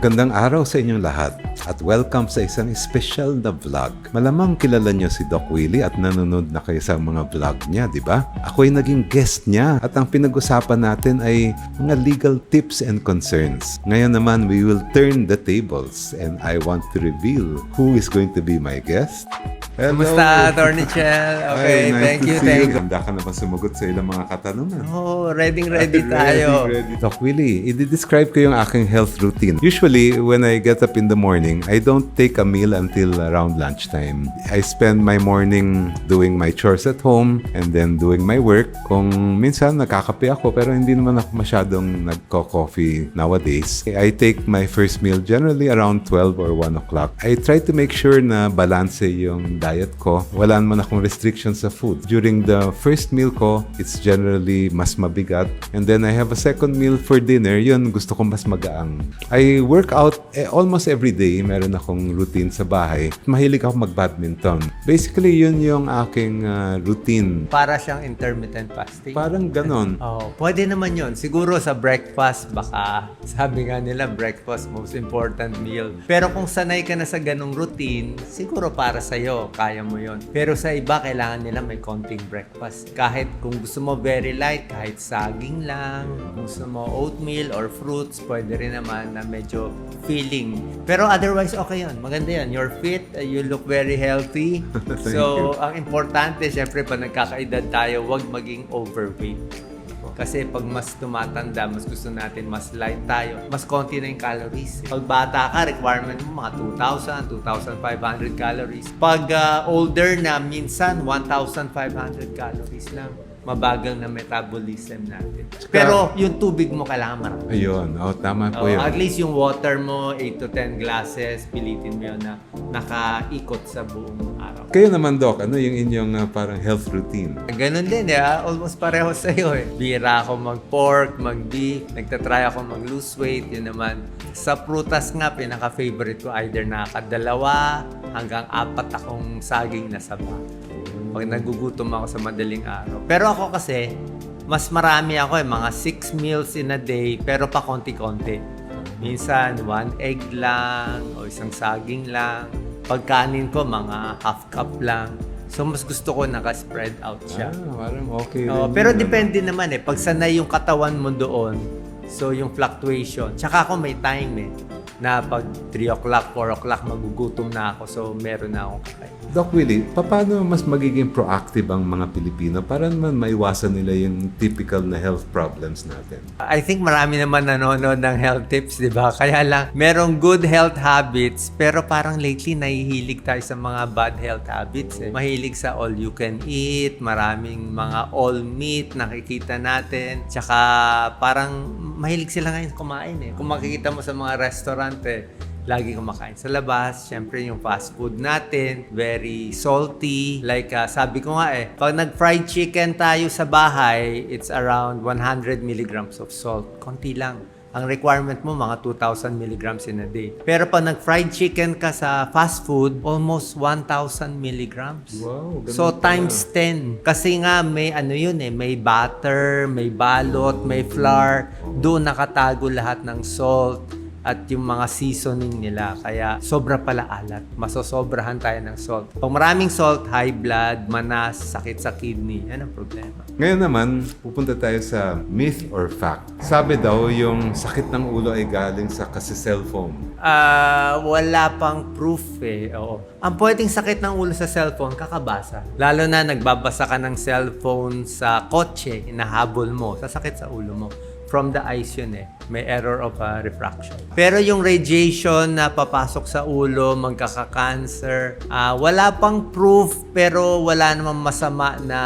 Magandang araw sa inyong lahat at welcome sa isang espesyal na vlog. Malamang kilala niyo si Doc Willie at nanonood na kayo sa mga vlog niya, di ba? Ako ay naging guest niya at ang pinag-usapan natin ay mga legal tips and concerns. Ngayon naman, we will turn the tables and I want to reveal who is going to be my guest. Hello. Kumusta, Attorney Chel? Okay, Hi, nice thank you, thank you. Handa ka na ba sumagot sa ilang mga katanungan? Oh, ready, ready tayo. Ready, Doc Willie, i-describe ko yung aking health routine. Usually, when I get up in the morning, I don't take a meal until around lunchtime. I spend my morning doing my chores at home and then doing my work. Kung minsan nakakape ako pero hindi naman ako masyadong nagko-coffee nowadays. I take my first meal generally around 12 or 1 o'clock. I try to make sure na balance yung diet ko. Wala naman akong restrictions sa food. During the first meal ko, it's generally mas mabigat. And then I have a second meal for dinner. Yun, gusto ko mas magaang. I work out eh, almost every day. Meron akong routine sa bahay. Mahilig ako mag-badminton. Basically, yun yung aking ah, routine. Para siyang intermittent fasting. Parang ganon. Oh, pwede naman yon. Siguro sa breakfast, baka sabi nga nila, breakfast most important meal. Pero kung sanay ka na sa ganong routine, siguro para sa'yo, kaya mo yon. Pero sa iba, kailangan nila may konting breakfast. Kahit kung gusto mo very light, kahit saging lang, kung gusto mo oatmeal or fruits, pwede rin naman na medyo filling. Pero otherwise, okay yon. Maganda yon. You're fit, uh, you look very healthy. So, ang importante, syempre, pag nagkakaedad tayo, wag maging overweight. Kasi pag mas tumatanda, mas gusto natin mas light tayo, mas konti na yung calories. Pag bata ka, requirement mo mga 2,000, 2,500 calories. Pag ah, older na, minsan 1,500 calories lang. Mabagal na metabolism natin. Pero yung tubig mo kailangan marami. Ayun. Oh, tama po Oh, yun. at least yung water mo, 8 to 10 glasses, pilitin mo yun na nakaikot sa buong. Kayo naman, Doc, ano yung inyong ah, parang health routine? Ganun din, eh. ah. Almost pareho sa'yo eh. Bira ako mag-pork, mag-beef, nagtatry ako mag-lose weight, yun naman. Sa prutas nga, pinaka-favorite ko either nakakadalawa hanggang apat akong saging na saba. Pag nagugutom ako sa madaling araw. Pero ako kasi, mas marami ako eh, mga 6 meals in a day, pero pa konti-konti. Minsan, one egg lang, o isang saging lang. Pagkanin ko, mga half cup lang. So, mas gusto ko naka-spread out siya. Ah, parang okay rin pero yun, ano? depende naman eh. Pag sanay yung katawan mo doon, so yung fluctuation. Tsaka ako may time eh, na pag 3 o'clock, 4 o'clock, magugutom na ako. So, meron na akong kakain. Doc Willie, paano mas magiging proactive ang mga Pilipino para naman maiwasan nila yung typical na health problems natin? I think marami naman nanonood ng health tips, di ba? Kaya lang, merong good health habits, pero parang lately nahihilig tayo sa mga bad health habits. Eh. Mahilig sa all you can eat, maraming mga all meat nakikita natin. Tsaka parang mahilig sila ngayon kumain eh. Kung makikita mo sa mga restaurant eh, lagi kumakain sa labas. Siyempre, yung fast food natin, very salty. Like, ah, sabi ko nga eh, pag nag-fried chicken tayo sa bahay, it's around 100 milligrams of salt. Konti lang. Ang requirement mo, mga 2,000 milligrams in a day. Pero pag nag-fried chicken ka sa fast food, almost 1,000 milligrams. Wow, So, times 10. Kasi nga, may ano yun eh, may butter, may balot, may flour. Doon nakatago lahat ng salt at yung mga seasoning nila. Kaya sobra pala alat. Masosobrahan tayo ng salt. Pag maraming salt, high blood, manas, sakit sa kidney. Yan ang problema. Ngayon naman, pupunta tayo sa myth or fact. Sabi daw yung sakit ng ulo ay galing sa kasi cellphone. Ah, wala pang proof eh. Oo. Ang pwedeng sakit ng ulo sa cellphone, kakabasa. Lalo na nagbabasa ka ng cellphone sa kotse, inahabol mo, sasakit sa ulo mo. From the eyes yun eh. May error of ah, refraction. Pero yung radiation na papasok sa ulo, magkaka-cancer, ah, wala pang proof pero wala namang masama na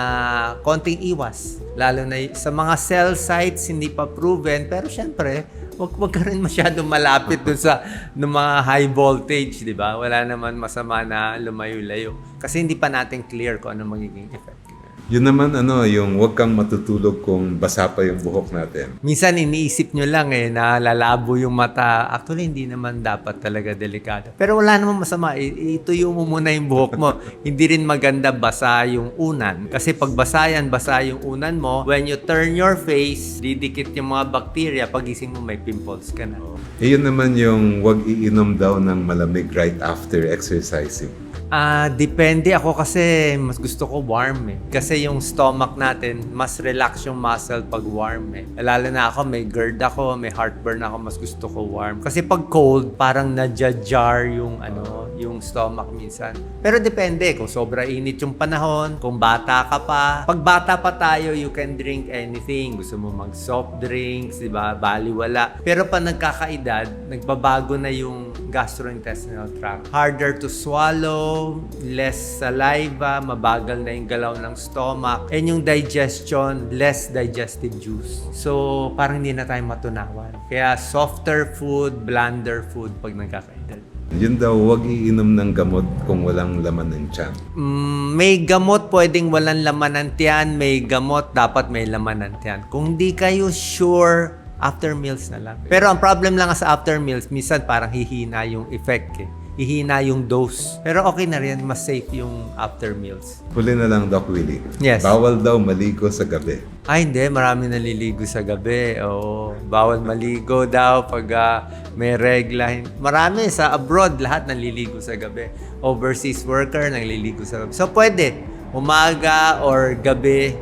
konting iwas. Lalo na sa mga cell sites, hindi pa proven. Pero syempre, wag wag ka rin masyadong malapit dun sa ng mga high voltage, di ba? Wala naman masama na lumayo-layo. Kasi hindi pa natin clear kung ano magiging effect. Yun naman ano, yung wag kang matutulog kung basa pa yung buhok natin. Minsan iniisip nyo lang eh na lalabo yung mata. Actually, hindi naman dapat talaga delikado. Pero wala namang masama. I- ituyo mo muna yung buhok mo. hindi rin maganda basa yung unan. Kasi pag basa yan, basa yung unan mo, when you turn your face, didikit yung mga bacteria. Pagising mo, may pimples ka na. Eh, yun naman yung wag iinom daw ng malamig right after exercising. Ah, depende ako kasi mas gusto ko warm eh. Kasi yung stomach natin, mas relax yung muscle pag warm eh. Lalo na ako, may GERD ako, may heartburn ako, mas gusto ko warm. Kasi pag cold, parang nadja-jar yung ano, yung stomach minsan. Pero depende kung sobra init yung panahon, kung bata ka pa. Pag bata pa tayo, you can drink anything. Gusto mo mag soft drinks, di ba? Baliwala. Pero pag nagkakaedad, nagbabago na yung gastrointestinal tract. Harder to swallow, less saliva, mabagal na yung galaw ng stomach, and yung digestion, less digestive juice. So, parang hindi na tayo matunawan. Kaya softer food, blander food pag nagkakaedad. Yun daw, wag iinom ng gamot kung walang laman ng tiyan. Mm, may gamot pwedeng walang laman ng tiyan, may gamot dapat may laman ng tiyan. Kung di kayo sure, after meals na lang. Pero ang problem lang sa after meals, minsan parang hihina yung effect eh. Hihina yung dose. Pero okay na rin, mas safe yung after meals. Huli na lang, Doc Willie. Yes. Bawal daw maligo sa gabi. Ay, hindi. Marami naliligo sa gabi. Oo. Bawal maligo daw pag ah, may regla. Marami sa abroad, lahat naliligo sa gabi. Overseas worker, naliligo sa gabi. So, pwede. Umaga or gabi,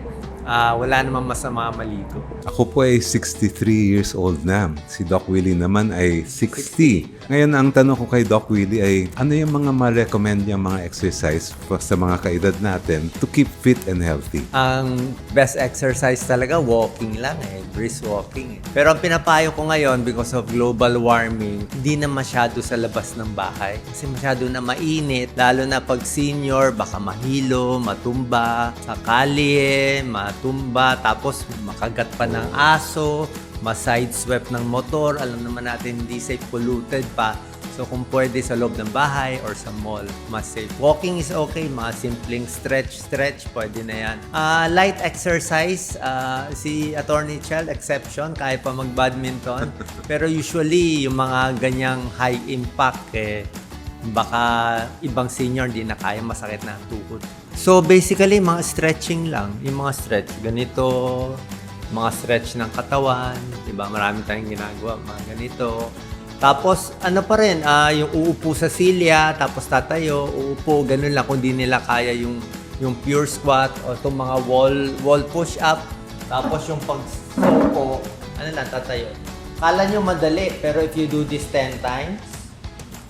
ah, wala namang masama maligo. Ako po ay 63 years old na. Si Doc Willie naman ay 60. Ngayon, ang tanong ko kay Doc Willie ay, ano yung mga ma-recommend niya mga exercise sa mga kaedad natin to keep fit and healthy? Ang best exercise talaga, walking lang eh. Brisk walking eh. Pero ang pinapayo ko ngayon, because of global warming, hindi na masyado sa labas ng bahay. Kasi masyado na mainit. Lalo na pag senior, baka mahilo, matumba, sa kalye, matumba, tapos makagat pa ng aso, ma-sideswept ng motor. Alam naman natin, hindi safe, polluted pa. So kung pwede sa loob ng bahay or sa mall, mas safe. Walking is okay, mga simpleng stretch, stretch, pwede na yan. Ah, light exercise, ah, si Attorney Chell, exception, kaya pa mag-badminton. Pero usually, yung mga ganyang high impact, eh, baka ibang senior hindi na kaya masakit na ang tuhod. So basically, mga stretching lang. Yung mga stretch, ganito, mga stretch ng katawan, 'di ba? Marami tayong ginagawa, mga ganito. Tapos ano pa rin, ah, yung uupo sa silya, tapos tatayo, uupo, ganun lang kung di nila kaya yung yung pure squat o itong mga wall wall push up. Tapos yung pag ano lang tatayo. Kala nyo madali, pero if you do this 10 times,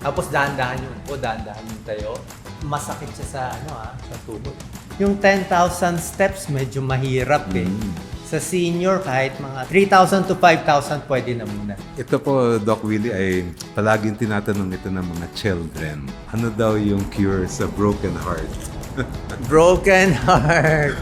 tapos dahan-dahan yung upo, dahan-dahan yung tayo. Masakit siya sa ano ah, sa tuhod. Yung 10,000 steps medyo mahirap eh. Sa senior kahit mga 3,000 to 5,000 pwede na muna. Ito po, Doc Willie, ay palaging tinatanong ito ng mga children. Ano daw yung cure sa broken heart? Broken heart.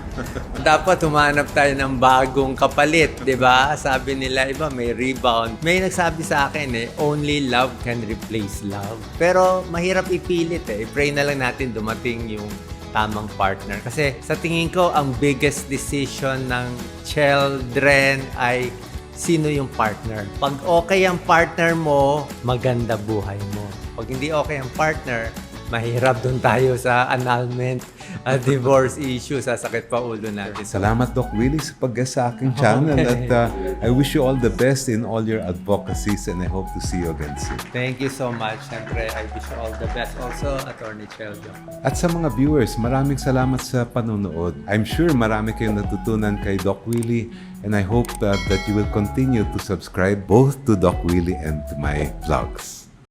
Dapat humanap tayo ng bagong kapalit, 'di ba? Sabi nila iba may rebound. May nagsabi sa akin eh, only love can replace love. Pero mahirap ipilit eh. Pray na lang natin dumating yung tamang partner. Kasi sa tingin ko, ang biggest decision ng children ay sino yung partner. Pag okay ang partner mo, maganda buhay mo. Pag hindi okay ang partner, mahirap doon tayo sa annulment at divorce issue. Sasakit pa ulo natin. Salamat, Doc Willie, sa pag sa aking channel. At uh, I wish you all the best in all your advocacies and I hope to see you again soon. Thank you so much. Siyempre, I wish you all the best. Also, Attorney Cheldo. At sa mga viewers, maraming salamat sa panonood. I'm sure marami kayong natutunan kay Doc Willie and I hope that, that you will continue to subscribe both to Doc Willie and to my vlogs.